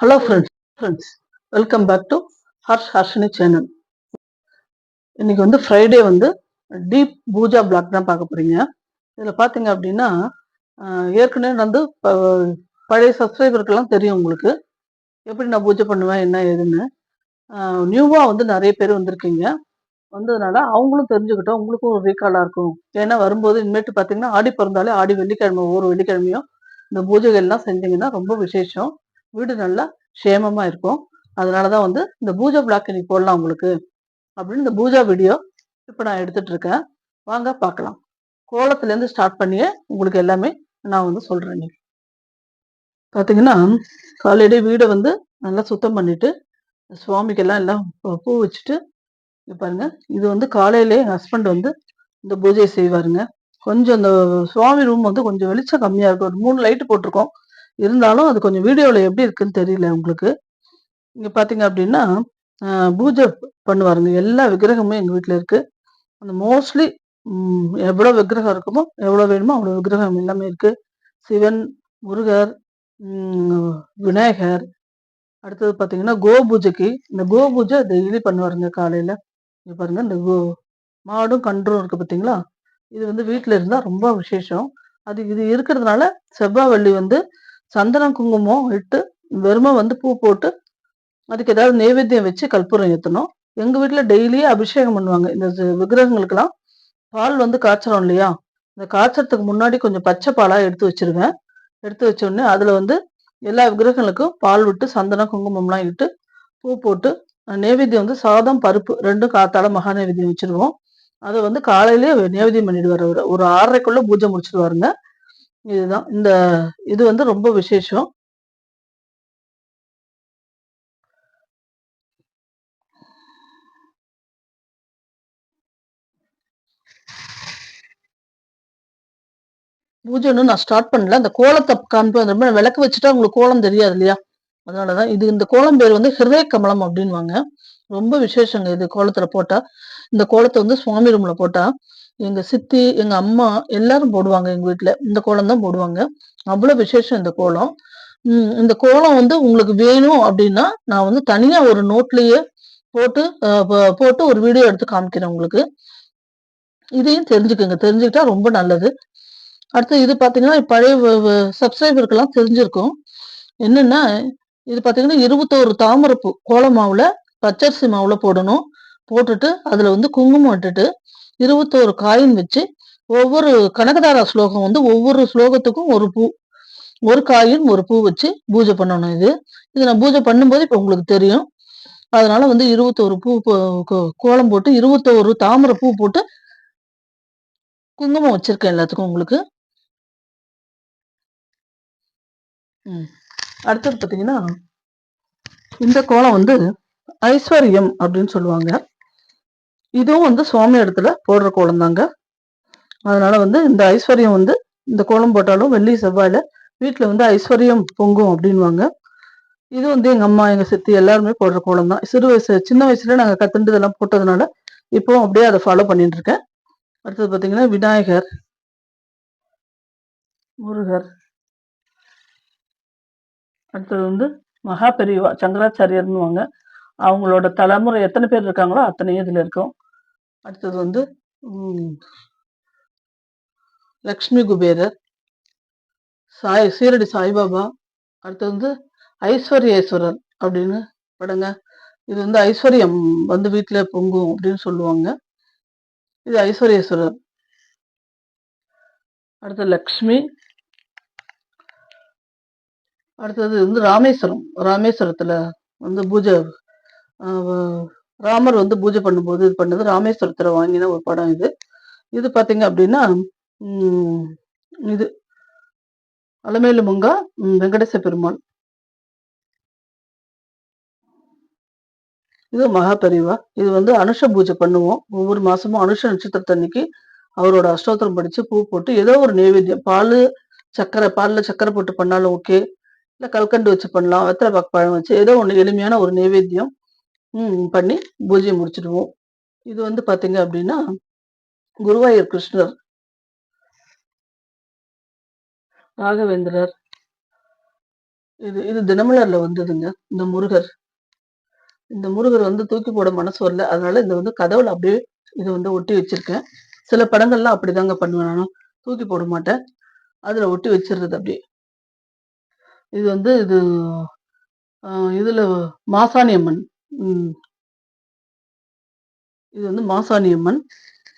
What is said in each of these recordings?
Hello friends friends welcome back to Harsh Harshini channel இன்னைக்கு வந்து Friday வந்து deep Pooja black தான் பார்க்க போறீங்க. இதில் பார்த்தீங்க அப்படின்னா ஏற்கனவே வந்து ப- பழைய சப்ஸ்கிரைபருக்கெல்லாம் தெரியும் உங்களுக்கு. எப்படி நான் பூஜை பண்ணுவேன் என்ன ஏதுன்னு. நியூவாக வந்து நிறைய பேர் வந்திருக்கீங்க. வந்ததுனால அவங்களும் தெரிஞ்சுக்கிட்டோம் உங்களுக்கும் ஒரு ரீகாலாக இருக்கும். ஏன்னா வரும்போது இனிமேட்டு பார்த்தீங்கன்னா ஆடி பிறந்தாலே ஆடி வெள்ளிக்கிழமை ஒவ்வொரு வெள்ளிக்கிழமையும் இந்த பூஜைகள்லாம் செஞ்சீங்கன்னா ரொம்ப விசேஷம். வீடு நல்லா சேமமாக இருக்கும். அதனால தான் வந்து இந்த பூஜா பிளாக் நீ போடலாம் உங்களுக்கு. அப்படின்னு இந்த பூஜா வீடியோ இப்போ நான் எடுத்துட்டு இருக்கேன். வாங்க பார்க்கலாம். கோலத்துலேருந்து ஸ்டார்ட் பண்ணியே உங்களுக்கு எல்லாமே நான் வந்து சொல்றேன் இன்னைக்கு. பார்த்தீங்கன்னா காலையிலே வீடை வந்து நல்லா சுத்தம் பண்ணிட்டு சுவாமிக்கெல்லாம் எல்லாம் பூ- வச்சுட்டு பாருங்க. இது வந்து காலையிலே ஹஸ்பண்ட் வந்து இந்த பூஜையை செய்வாருங்க. கொஞ்சம் இந்த சுவாமி ரூம் வந்து கொஞ்சம் வெளிச்சம் கம்மியாக இருக்கும். ஒரு மூணு லைட்டு போட்டிருக்கோம். இருந்தாலும் அது கொஞ்சம் வீடியோவில் எப்படி இருக்குன்னு தெரியல உங்களுக்கு. இங்கே பார்த்தீங்க அப்படின்னா பூஜை பண்ணுவாருங்க. எல்லா விக்கிரகமும் எங்கள் வீட்டில் இருக்குது அந்த மோஸ்ட்லி எவ்வளோ விக்கிரகம் இருக்குமோ எவ்வளோ வேணுமோ அவ்வளோ விக்கிரகம் எல்லாமே இருக்குது சிவன் முருகர் விநாயகர். அடுத்தது பார்த்தீங்கன்னா கோ பூஜைக்கு இந்த கோ பூஜை டெய்லி பண்ணுவாருங்க காலையில். இங்க பாருங்க இந்த கோ மாடும் கன்றும் இருக்குது பார்த்தீங்களா இது வந்து வீட்டில் இருந்தால் ரொம்ப விசேஷம். அது இது இருக்கிறதுனால செவ்வாய் வெள்ளி வந்து சந்தனம் குங்குமம் இட்டு வெறுமை வந்து பூ போட்டு அதுக்கு ஏதாவது நைவேத்தியம் வச்சு கற்பூரம் ஏற்றணும் எங்கள் வீட்டில் டெய்லியே அபிஷேகம் பண்ணுவாங்க. இந்த விக்கிரகங்களுக்கெல்லாம் பால் வந்து காய்ச்சறோம் இல்லையா? இந்த காய்ச்சறதுக்கு முன்னாடி கொஞ்சம் பச்சை பாலாக எடுத்து வச்சிருவேன். எடுத்து வச்சோடனே அதில் வந்து எல்லா விக்கிரகங்களுக்கும் பால் விட்டு சந்தனம் குங்குமம்லாம் இட்டு பூ போட்டு அஹ் நைவேத்தியம் வந்து சாதம் பருப்பு ரெண்டும் காத்தால மகா நைவேத்தியம் வச்சிருவோம். அதை வந்து காலையிலேயே நைவேத்தியம் பண்ணிடுவார் அவர். ஒரு ஆறரைக்குள்ளே பூஜை முடிச்சிடுவாருங்க இதுதான். இந்த இது வந்து ரொம்ப விசேஷம். பூஜை இன்னும் நான் ஸ்டார்ட் பண்ணல. அந்த கோலத்தை காண்பேன் ரொம்ப விளக்கு வச்சுட்டா உங்களுக்கு கோலம் தெரியாது இல்லையா? அதனாலதான் இது இந்த கோலம் பேர் வந்து ஹிருதய கமலம் அப்படின்வாங்க ரொம்ப விசேஷங்க இது கோலத்துல போட்டா. இந்த கோலத்தை வந்து சுவாமி ரூம்ல போட்டா. எங்க சித்தி எங்க அம்மா எல்லாரும் போடுவாங்க எங்க வீட்டுல இந்த கோலம் தான் போடுவாங்க. அவ்வளவு விசேஷம் இந்த கோலம். இந்த கோலம் வந்து உங்களுக்கு வேணும் அப்படின்னா நான் வந்து தனியா ஒரு நோட்லயே போட்டு போட்டு ஒரு வீடியோ எடுத்து காமிக்கிறேன் உங்களுக்கு. இதையும் தெரிஞ்சுக்கோங்க. தெரிஞ்சுக்கிட்டா ரொம்ப நல்லது. அடுத்து இது பாத்தீங்கன்னா பழைய சப்ஸ்கிரைபருக்கெல்லாம் தெரிஞ்சிருக்கும். என்னன்னா இது பாத்தீங்கன்னா இருபத்தோரு தாமரைப்பூ கோல மாவுல பச்சரிசி மாவுல போடணும். போட்டுட்டு அதுல வந்து குங்குமம் இட்டுட்டு இருபத்தோரு காயின் வச்சு ஒவ்வொரு கனகதாரா ஸ்லோகம் வந்து ஒவ்வொரு ஸ்லோகத்துக்கும் ஒரு பூ ஒரு காயின் ஒரு பூ வச்சு பூஜை பண்ணணும் இது. இது நான் பூஜை பண்ணும்போது இப்போ உங்களுக்கு தெரியும். அதனால வந்து இருபத்தோரு பூ போ- கோ- கோலம் போட்டு இருபத்தோரு தாமரை பூ போட்டு குங்குமம் வச்சிருக்கேன் எல்லாத்துக்கும் உங்களுக்கு. ம். அடுத்தது பார்த்தீங்கன்னா இந்த கோலம் வந்து ஐஸ்வர்யம் அப்படின்னு சொல்லுவாங்க. இதுவும் வந்து சுவாமி இடத்துல போடுற கோலம் தாங்க. அதனால வந்து இந்த ஐஸ்வர்யம் வந்து இந்த கோலம் போட்டாலும் வெள்ளி செவ்வாயில வீட்டுல வந்து ஐஸ்வர்யம் பொங்கும் அப்படின்வாங்க. இது வந்து எங்க அம்மா எங்க சித்தி எல்லாருமே போடுற கோலம் தான். சிறு வயசு சின்ன வயசுல நாங்க கத்துண்டு இதெல்லாம் போட்டதுனால இப்போ அப்படியே அதை ஃபாலோ பண்ணிட்டு இருக்கேன். அடுத்தது பாத்தீங்கன்னா விநாயகர் முருகர். அடுத்தது வந்து மகா பெரியவா சங்கராச்சாரியர்னுவாங்க அவங்களோட தலைமுறை எத்தனை பேர் இருக்காங்களோ அத்தனையும் இதுல இருக்கும். அடுத்தது வந்து லக்ஷ்மி குபேரர் சாய் சீரடி சாய்பாபா அடுத்தது வந்து ஐஸ்வர்யேஸ்வரர் அப்படின்னு படங்க. இது வந்து ஐஸ்வர்யம் வந்து வீட்டில் பொங்கும் அப்படின்னு சொல்லுவாங்க. இது ஐஸ்வர்யேஸ்வரர். அடுத்தது லக்ஷ்மி. அடுத்தது வந்து ராமேஸ்வரம். ராமேஸ்வரத்தில் வந்து பூஜை ராமர் வந்து பூஜை பண்ணும்போது இது பண்ணது. ராமேஸ்வரத்தில் வாங்கின ஒரு படம் இது. இது பாத்தீங்க அப்படின்னா உம், இது. அலமேலு மங்கா வெங்கடேச பெருமாள். இது மகாபெரிவா இது வந்து அனுஷ பூஜை பண்ணுவோம். ஒவ்வொரு மாசமும் அனுஷ நட்சத்திரத்தன்னைக்கு அவரோட அஷ்டோத்திரம் படிச்சு பூ போட்டு ஏதோ ஒரு நைவேத்தியம். பால் சக்கரை பாலில் சக்கரை போட்டு பண்ணாலும் ஓகே இல்லை கல்கண்டு வச்சு பண்ணலாம். வெத்தலை பாக்கு பழம் வச்சு ஏதோ ஒன்று எளிமையான ஒரு நைவேத்தியம். பண்ணி பூஜையை முடிச்சிடுவோம். இது வந்து பார்த்தீங்க அப்படின்னா குருவாயூர் கிருஷ்ணர் ராகவேந்திரர் இது இது தினமலர்ல வந்ததுங்க இந்த முருகர். இந்த முருகர் வந்து தூக்கி போட மனசு வரல அதனால இந்த வந்து கதவுல அப்படியே இது வந்து ஒட்டி வச்சிருக்கேன். சில படங்கள்லாம் அப்படிதாங்க பண்ணுவேன் நானும் தூக்கி போட மாட்டேன். அதுல ஒட்டி வச்சிடுறது அப்படியே. இது வந்து இது இதுல மாசாணி அம்மன். இது வந்து மாசாணி அம்மன்.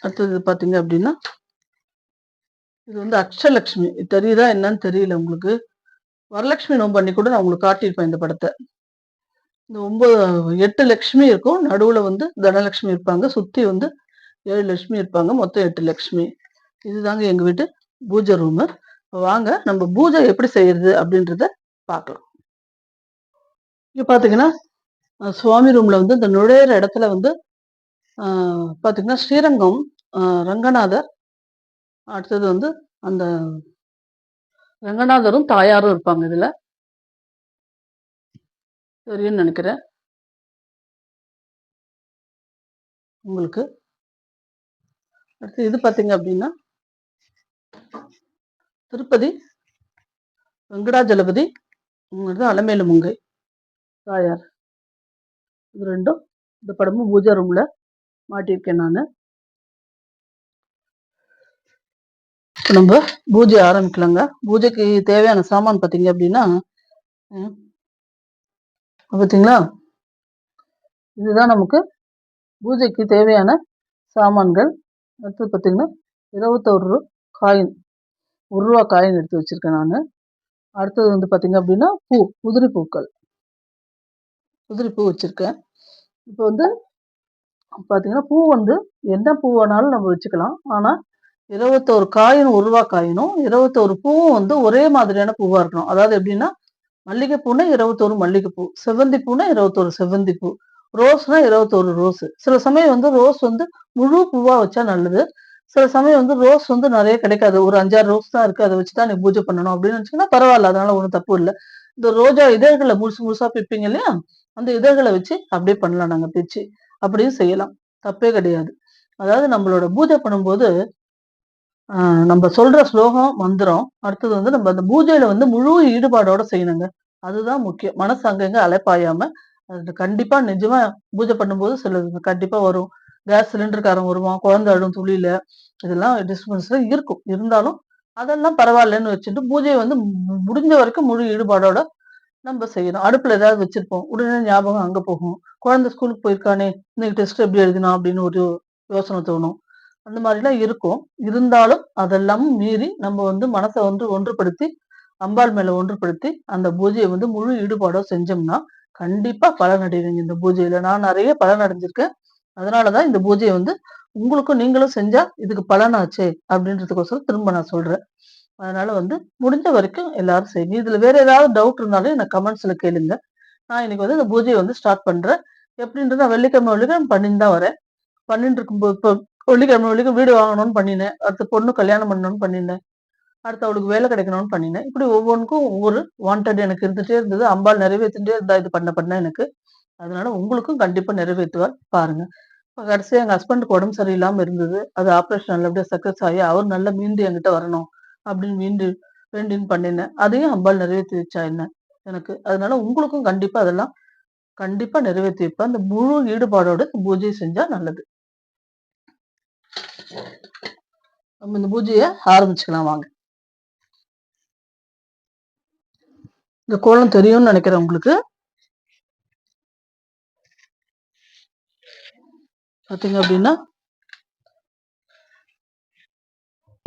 அடுத்தது பாத்தீங்க அப்படின்னா இது வந்து அக்ஷலக்ஷ்மி. தெரியுதா என்னன்னு தெரியல உங்களுக்கு. வரலட்சுமி நோம்பு அன்னைக்கு கூட நான் உங்களுக்கு காட்டியிருப்பேன் இந்த படத்தை. இந்த ஒன்பது எட்டு லக்ஷ்மி இருக்கும். நடுவுல வந்து தனலட்சுமி இருப்பாங்க. சுற்றி வந்து ஏழு லட்சுமி இருப்பாங்க. மொத்தம் எட்டு லட்சுமி இதுதாங்க எங்க வீட்டு பூஜை ரூமு. வாங்க நம்ம பூஜை எப்படி செய்யறது அப்படின்றத பார்க்கலாம் இங்கே பார்த்தீங்கன்னா சுவாமி ரூம்ல வந்து இந்த நுழையிற இடத்துல வந்து பார்த்தீங்கன்னா ஸ்ரீரங்கம் ரங்கநாதர் அடுத்தது வந்து அந்த ரங்கநாதரும் தாயாரும் இருப்பாங்க இதில். தெரியும்னு நினைக்கிறேன். உங்களுக்கு. அடுத்து இது பார்த்தீங்க அப்படின்னா திருப்பதி வெங்கடாஜலபதி அலமேலு முங்கை தாயார். இது ரெண்டும் இந்த படமும் பூஜை ரூம்ல மாட்டியிருக்கேன் நான். நம்ம பூஜை ஆரம்பிக்கலாங்க. பூஜைக்கு தேவையான சாமான் பார்த்தீங்க அப்படின்னா பார்த்தீங்களா இதுதான் நமக்கு பூஜைக்கு தேவையான சாமான்கள். அடுத்து பார்த்தீங்கன்னா இருபத்தொரு காயின் ஒரு ரூபா காயின் எடுத்து வச்சிருக்கேன் நான். அடுத்தது வந்து பார்த்தீங்க அப்படின்னா பூ உதிரி பூக்கள் உதிரி பூ வச்சுருக்கேன். இப்போ வந்து பார்த்தீங்கன்னா பூ வந்து என்ன பூ வேணாலும் நம்ம வச்சுக்கலாம். ஆனால் இருபத்தோரு காயின் ஒரு ரூபா காயினும் இருபத்தோரு பூவும் வந்து ஒரே மாதிரியான பூவாக இருக்கணும். அதாவது எப்படின்னா மல்லிகைப்பூனா இருபத்தோரு மல்லிகைப்பூ செவ்வந்தி பூனா இருபத்தோரு செவ்வந்தி பூ ரோஸ்னா இருபத்தோரு ரோஸ். சில சமயம் வந்து ரோஸ் வந்து முழு பூவாக வச்சா நல்லது. சில சமயம் வந்து ரோஸ் வந்து நிறைய கிடைக்காது. ஒரு அஞ்சாறு ரோஸ் தான் இருக்குது அதை வச்சு தான் நீ பூஜை பண்ணணும் அப்படின்னு நினச்சிங்கன்னா பரவாயில்ல. அதனால ஒன்றும் தப்பு இல்லை. இந்த ரோஜா இதழ்களை முழுசு முழுசாக பிப்பீங்க இல்லையா? அந்த இதழ்களை வச்சு அப்படியே பண்ணலாம். நாங்கள் பிச்சு அப்படியும் செய்யலாம். தப்பே கிடையாது. அதாவது நம்மளோட பூஜை பண்ணும்போது நம்ம சொல்ற ஸ்லோகம் மந்திரம் அடுத்தது வந்து நம்ம அந்த பூஜையில வந்து முழு ஈடுபாடோட செய்யணுங்க. அதுதான் முக்கியம். மனசு அங்கங்க அலைப்பாயாம அது கண்டிப்பா நிஜமா பூஜை பண்ணும்போது சிலது கண்டிப்பா வரும். கேஸ் சிலிண்டர்காரன் வருவான் குழந்தை அழும் துளியில. இதெல்லாம் டிஸ்டர்பன்ஸ்ல இருக்கும். இருந்தாலும் அதெல்லாம் பரவாயில்லன்னு வச்சுட்டு பூஜையை வந்து மு- முடிஞ்ச வரைக்கும் முழு ஈடுபாடோட நம்ம செய்யணும். அடுப்பில் ஏதாவது வச்சிருப்போம். உடனே ஞாபகம் அங்கே போகும். குழந்தை ஸ்கூலுக்கு போயிருக்கானே இன்னைக்கு டெஸ்ட் எப்படி எழுதினா அப்படின்னு ஒரு யோசனை தோணும். அந்த மாதிரிலாம் இருக்கும். இருந்தாலும் அதெல்லாம் மீறி நம்ம வந்து மனசை வந்து ஒன்றுபடுத்தி அம்பாள் மேலே ஒன்றுபடுத்தி அந்த பூஜையை வந்து முழு ஈடுபாடோ செஞ்சோம்னா கண்டிப்பாக பலன் அடைவீங்க இந்த பூஜையில். நான் நிறைய பலன் அடைஞ்சிருக்கேன். அதனாலதான் இந்த பூஜையை வந்து உங்களுக்கும் நீங்களும் செஞ்சால் இதுக்கு பலனாச்சே அப்படின்றதுக்கோசரம் திரும்ப நான் சொல்கிறேன் அதனால வந்து முடிஞ்ச வரைக்கும் எல்லாரும் செய்யுங்க. இதுல வேற ஏதாவது டவுட் இருந்தாலும் எனக்கு கமெண்ட்ஸ்ல கேளுங்க. நான் இன்னைக்கு வந்து இந்த பூஜையை வந்து ஸ்டார்ட் பண்றேன். எப்படின்றது நான் வெள்ளிக்கிழமை வெள்ளிக்கிழமை பண்ணிட்டு தான் வரேன். பண்ணிட்டு இருக்கும்போது இப்போ வெள்ளிக்கிழமை வெள்ளிக்கிழமை வீடு வாங்கணும்னு பண்ணினேன். அடுத்து பொண்ணு கல்யாணம் பண்ணணும்னு பண்ணினேன். அடுத்து அவளுக்கு வேலை கிடைக்கணும்னு பண்ணினேன். இப்படி ஒவ்வொன்றுக்கும் ஒவ்வொரு வாண்டட் எனக்கு இருந்துகிட்டே இருந்தது. அம்பாள் நிறைவேற்றிட்டே இருந்தா இது பண்ண பண்ண எனக்கு. அதனால உங்களுக்கும் கண்டிப்பா நிறைவேற்றுவார். பாருங்க. இப்போ கடைசியா எங்கள் ஹஸ்பண்டுக்கு உடம்பு சரியில்லாமல் இருந்தது. அது ஆப்ரேஷன் நல்லபடியாக சக்ஸஸ் ஆகி அவர் நல்லா மீண்டு என்கிட்ட வரணும். அப்படின்னு வீண்டு வேண்டின்னு பண்ணினேன். அதையும் அம்பாள் நிறைவேற்றி வச்சா என்ன? எனக்கு. அதனால உங்களுக்கும் கண்டிப்பா அதெல்லாம் கண்டிப்பா நிறைவேற்றி வைப்பேன் அந்த முழு ஈடுபாடோட பூஜை செஞ்சா நல்லது. நம்ம இந்த பூஜையை ஆரம்பிச்சுக்கலாம் வாங்க. இந்த கோலம் தெரியும்னு நினைக்கிறேன் உங்களுக்கு. பாத்தீங்க அப்படின்னா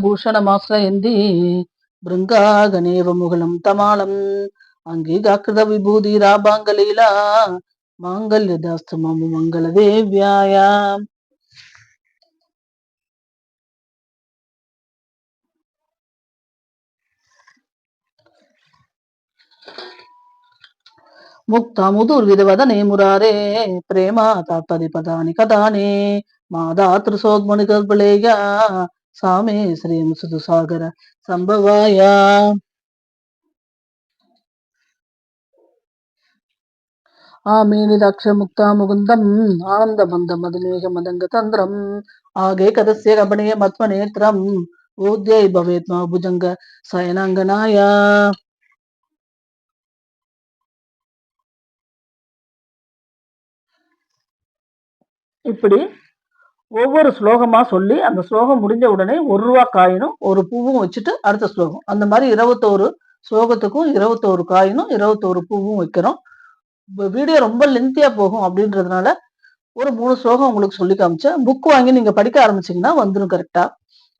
ഭൂഷണമാശ്രയന്തി ഭൃങ്കാഗനേവമുകുളം തമാളം അംഗീകാകൃത വിഭൂതിരാഭാംഗലീല മാംഗല്യദാസ്തു മമ മംഗളദേവ്യായ ముక్తముదుర్విధవదనే మురారే ప్రేమ తాత్పది పదాని కదానే మాదాతృ సోగ్మణి గర్భలేయ சாமே ஸ்ரீம் சுதுசாகர சம்பவாயா ஆமேனிதாட்ச முக்தா முகுந்தம் ஆனந்த மந்த மதுமேக மதங்க தந்திரம் ஆகே கதசிய கபணே மத்ம நேத்திரம் ஊத்யை பவேத்மா புஜங்க சயனாங்கனாயா இப்படி ஒவ்வொரு ஸ்லோகமாக சொல்லி அந்த ஸ்லோகம் முடிஞ்ச உடனே ஒரு ரூபா காயினும் ஒரு பூவும் வச்சுட்டு அடுத்த ஸ்லோகம். அந்த மாதிரி இருபத்தோரு ஸ்லோகத்துக்கும் இருபத்தோரு காயினும் இருபத்தோரு பூவும் வைக்கிறோம். வீடியோ ரொம்ப லென்த்தியாக போகும் அப்படின்றதுனால ஒரு மூணு ஸ்லோகம் உங்களுக்கு சொல்லி காமிச்சேன். புக் வாங்கி நீங்கள் படிக்க ஆரம்பிச்சிங்கன்னா வந்துடும் கரெக்டாக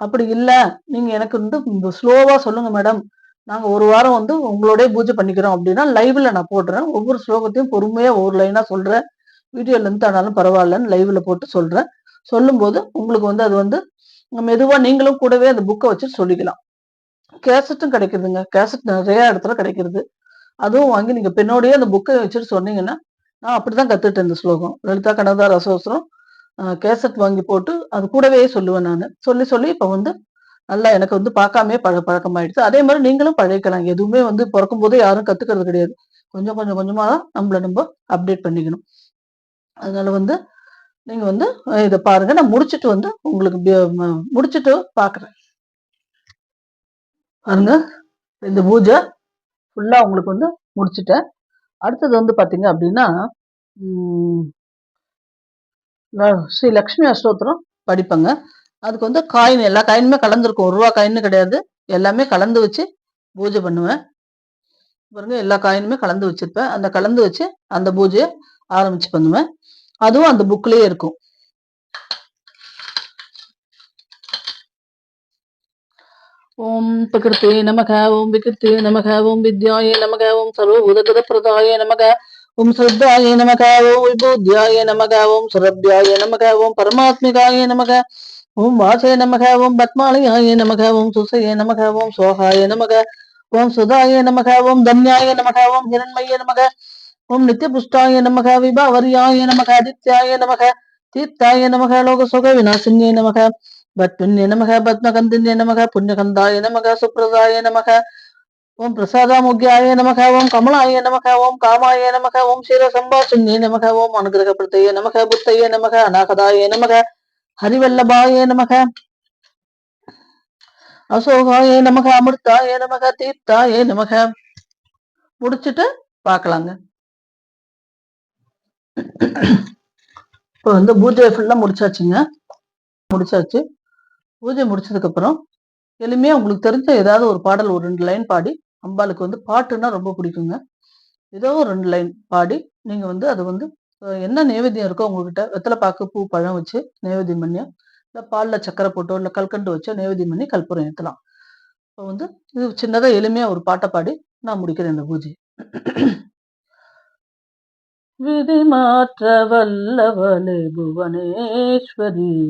அப்படி இல்லை நீங்கள் எனக்கு வந்து ஸ்லோவாக சொல்லுங்கள் மேடம் நாங்கள் ஒரு வாரம் வந்து உங்களோடய பூஜை பண்ணிக்கிறோம் அப்படின்னா லைவில் நான் போடுறேன். ஒவ்வொரு ஸ்லோகத்தையும் பொறுமையாக ஒரு லைனாக சொல்கிறேன் வீடியோ லென்த் ஆனாலும் பரவாயில்லன்னு லைவில் போட்டு சொல்கிறேன் சொல்லும்போது உங்களுக்கு வந்து அது வந்து மெதுவாக நீங்களும் கூடவே அந்த புக்கை வச்சு சொல்லிக்கலாம். கேசட்டும் கிடைக்குதுங்க. கேசட் நிறைய இடத்துல கிடைக்கிறது. அதுவும் வாங்கி நீங்கள் பெண்ணோடையே அந்த புக்கை வச்சுட்டு சொன்னீங்கன்னா நான் அப்படி தான் கற்றுட்டேன் இந்த ஸ்லோகம். லலிதா கனதா ரசோசரம் கேசட் வாங்கி போட்டு அது கூடவே சொல்லுவேன் நான். சொல்லி சொல்லி இப்போ வந்து நல்லா எனக்கு வந்து பார்க்காமே பழ பழக்கமாயிடுச்சு. அதே மாதிரி நீங்களும் பழகிக்கலாம். எதுவுமே வந்து பிறக்கும் போதே யாரும் கற்றுக்கிறது கிடையாது. கொஞ்சம் கொஞ்சம் கொஞ்சமாக தான் நம்மள நம்ம அப்டேட் பண்ணிக்கணும். அதனால வந்து நீங்க வந்து இதை பாருங்க. நான் முடிச்சுட்டு வந்து உங்களுக்கு முடிச்சுட்டு பாக்குறேன். பாருங்க. இந்த பூஜை ஃபுல்லா உங்களுக்கு வந்து முடிச்சுட்டேன். அடுத்தது வந்து பாத்தீங்க அப்படின்னா ஸ்ரீ லக்ஷ்மி அஷ்டோத்திரம் படிப்பேங்க. அதுக்கு வந்து காயின் எல்லா காயினுமே கலந்துருக்கும். ஒரு ரூபா காயின்னு கிடையாது. எல்லாமே கலந்து வச்சு பூஜை பண்ணுவேன். பாருங்க எல்லா காயினுமே கலந்து வச்சிருப்பேன். அந்த கலந்து வச்சு அந்த பூஜையை ஆரம்பிச்சு பண்ணுவேன். அதுவும் அந்த புக்லயே இருக்கும் ஓம் பிரகிருத்தே நமக ஓம் விகிருத்தே நமக ஓம் வித்யாய நமக ஓம் சர்வபூதகத பிரதாய நமக ஓம் ஸ்ரத்தாய நமக ஓம் விபூத்யாய நமக ஓம் சுரப்யாய நமக ஓம் பரமாத்மிகாய நமக ஓம் வாசய நமக ஓம் பத்மாலயாய நமக ஓம் சுசய நமக ஓம் சோகாய நமக ஓம் சுதாய நமக ஓம் தன்யாய நமக ஓம் ஹிரண்மய நமக ஓம் நித்யபுஷ்டாய நமக விபாவரியாய நமக ஆதித்யாய நமக தீர்த்தாய நமக லோக சுக நமக பத்மின்ய நமக பத்மகந்தின்ய நமக புண்ணியகந்தாய நமக சுப்ரதாய நமக ஓம் பிரசாதாமுக்யாய நமக ஓம் கமலாய நமக ஓம் காமாய நமக ஓம் சம்பாசுன்யே நமக ஓம் அனுகிரகப்படுத்தைய நமக புத்தைய நமக அநாகதாய நமக ஹரிவல்லபாய நமக அசோகாய நமக அமிர்தாய நமக தீர்த்தாய நமக. முடிச்சுட்டு பார்க்கலாங்க. இப்போ வந்து பூஜை ஃபுல்லா முடிச்சாச்சுங்க. முடிச்சாச்சு. பூஜை முடிச்சதுக்கு அப்புறம் எளிமையா உங்களுக்கு தெரிஞ்ச ஏதாவது ஒரு பாடல் ஒரு ரெண்டு லைன் பாடி அம்பாளுக்கு வந்து பாட்டுன்னா ரொம்ப பிடிக்குங்க. ஏதோ ஒரு ரெண்டு லைன் பாடி நீங்க வந்து அது வந்து என்ன நைவேத்தியம் இருக்கோ உங்ககிட்ட வெத்தலை பாக்கு பூ பழம் வச்சு நைவேத்தியம் பண்ணியா இல்லை பாலில் சக்கரை போட்டோ இல்லை கல்கண்டு வச்சோ நைவேத்தியம் பண்ணி கல்புரம் ஏற்றலாம் இப்போ வந்து இது சின்னதாக எளிமையாக ஒரு பாட்டை பாடி நான் முடிக்கிறேன் இந்த பூஜை விதி மாற்ற வல்லவலே புவனேஸ்வரி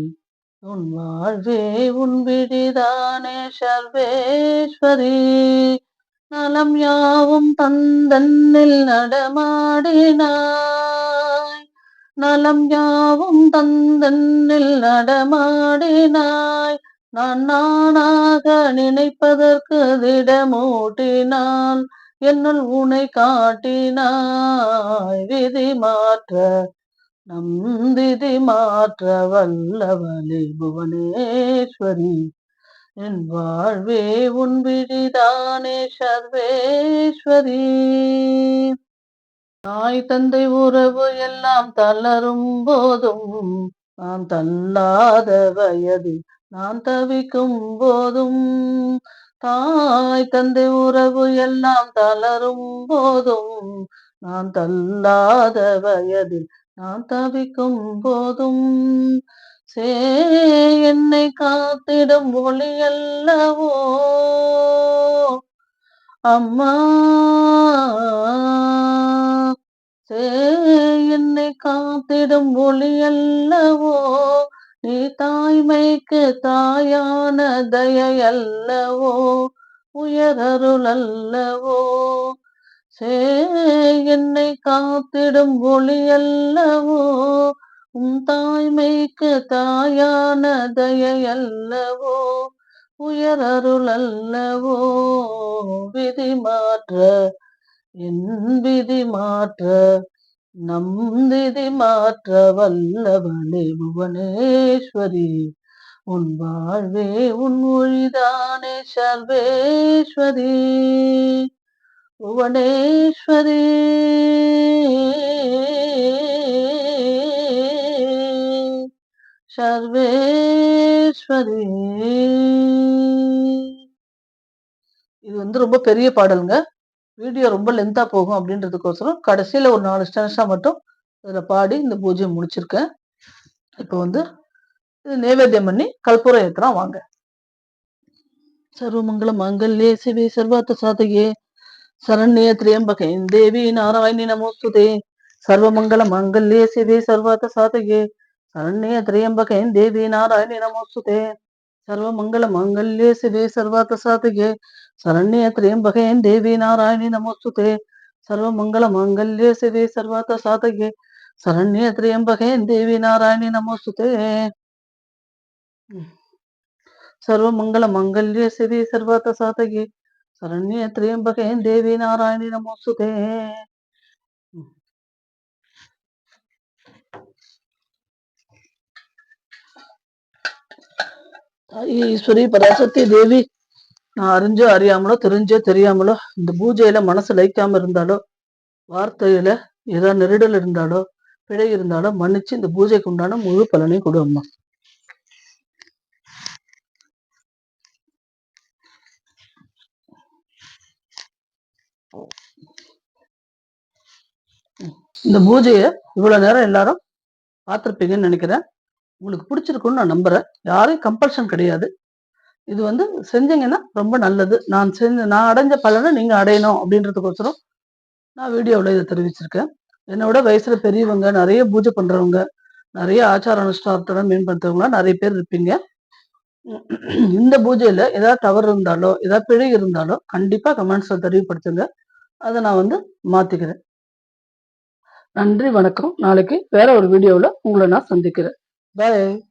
உன் வாழ்வே உன் விடிதானே சர்வேஸ்வரி. நலம் யாவும் தந்தன்னில் நடமாடினாய். நலம் யாவும் தந்தன்னில் நடமாடினாய். நான் நானாக நினைப்பதற்கு திடமூட்டினான். என்னுள் உனை காட்டினாய். விதி மாற்ற நம்பிதி மாற்ற வல்லவளே புவனேஸ்வரி. என் வாழ்வே உன் விழிதானே சர்வேஸ்வரி. தாய் தந்தை உறவு எல்லாம் தளரும் போதும் நான் தள்ளாத வயதில் நான் தவிக்கும் போதும். தாய் தந்தை உறவு எல்லாம் தளரும் போதும். நான் தள்ளாத வயதில் நான் தவிக்கும் போதும். சே என்னை காத்திடும் ஒளி அல்லவோ? அம்மா. சே என்னை காத்திடும் ஒளி அல்லவோ? நீ தாய்மைக்கு தாயான தயையல்லவோ உயரருள் அல்லவோ சே என்னை காத்திடும் ஒளி அல்லவோ உன் தாய்மைக்கு தாயான தயையல்லவோ உயரருள் அல்லவோ விதி மாற்ற என் விதி மாற்ற நம் மாற்ற வல்லவளே புவனேஸ்வரி உன் வாழ்வே உன் மொழிதானே சர்வேஸ்வரி. புவனேஸ்வரி. சர்வேஸ்வரி. இது வந்து ரொம்ப பெரிய பாடலுங்க. வீடியோ ரொம்ப லென்த்தாக போகும் அப்படின்றதுக்கோசரம் கடைசியில் ஒரு நாலு ஸ்டான்ஸா மட்டும் இதில் பாடி இந்த பூஜையை முடிச்சிருக்கேன். இப்போ வந்து இது நைவேத்தியம் பண்ணி கற்பூரம் ஏத்துறோம் வாங்க. சர்வமங்கல மங்கல்யே சிவே சர்வாத்த சாதகே சரண்யே திரியம்பகே தேவி நாராயணி நமோஸ்துதே சர்வமங்கல மங்கல்யே சிவே சர்வாத்த சாதகே சரண்யே திரியம்பகே தேவி நாராயணி நமோஸ்துதே. சர்வமங்கல மங்கல்யே சிவே சர்வார்த்த சாதகே சரண்யே திரியம்பகே தேவி நாராயணி நமோஸ்துதே சர்வமங்கல மங்கல்யே சிவே சர்வார்த்த சாதகே சரண்யே திரியம்பகே தேவி நாராயணி நமோஸ்துதே சர்வமங்கல மங்கல்யே சிவே சர்வார்த்த சாதகே சரண்யே திரியம்பகே தேவி நாராயணி நமோஸ்துதே தாய் ஈஸ்வரி பராசக்தி தேவி நான் அறிஞ்சோ அறியாமலோ தெரிஞ்சோ தெரியாமலோ இந்த பூஜையில மனசு லைக்காம இருந்தாலோ வார்த்தையில ஏதாவது நெருடல் இருந்தாலோ பிழை இருந்தாலோ மன்னிச்சு இந்த பூஜைக்கு உண்டான முழு பலனையும் கொடு அம்மா. இந்த பூஜையை இவ்வளவு நேரம் எல்லாரும் பார்த்துருப்பீங்கன்னு நினைக்கிறேன். உங்களுக்கு பிடிச்சிருக்குன்னு நான் நம்புறேன். யாரையும் கம்பல்ஷன் கிடையாது. இது வந்து செஞ்சீங்கன்னா ரொம்ப நல்லது. நான் செஞ்ச நான் அடைஞ்ச பலனை நீங்கள் அடையணும் அப்படின்றதுக்கோசரம் நான் வீடியோவில் இதை தெரிவிச்சிருக்கேன். என்னோட வயசில் பெரியவங்க நிறைய பூஜை பண்ணுறவங்க நிறைய ஆச்சார அனுஷ்டானத்தோட மேம்படுத்துறவங்களாம் நிறைய பேர் இருப்பீங்க. இந்த பூஜையில் ஏதாவது தவறு இருந்தாலோ ஏதாவது பிழை இருந்தாலோ கண்டிப்பாக கமெண்ட்ஸில் தெரியப்படுத்துங்க அதை நான் வந்து மாற்றிக்கிறேன் நன்றி வணக்கம். நாளைக்கு வேற ஒரு வீடியோவில் உங்களை நான் சந்திக்கிறேன். Valeu.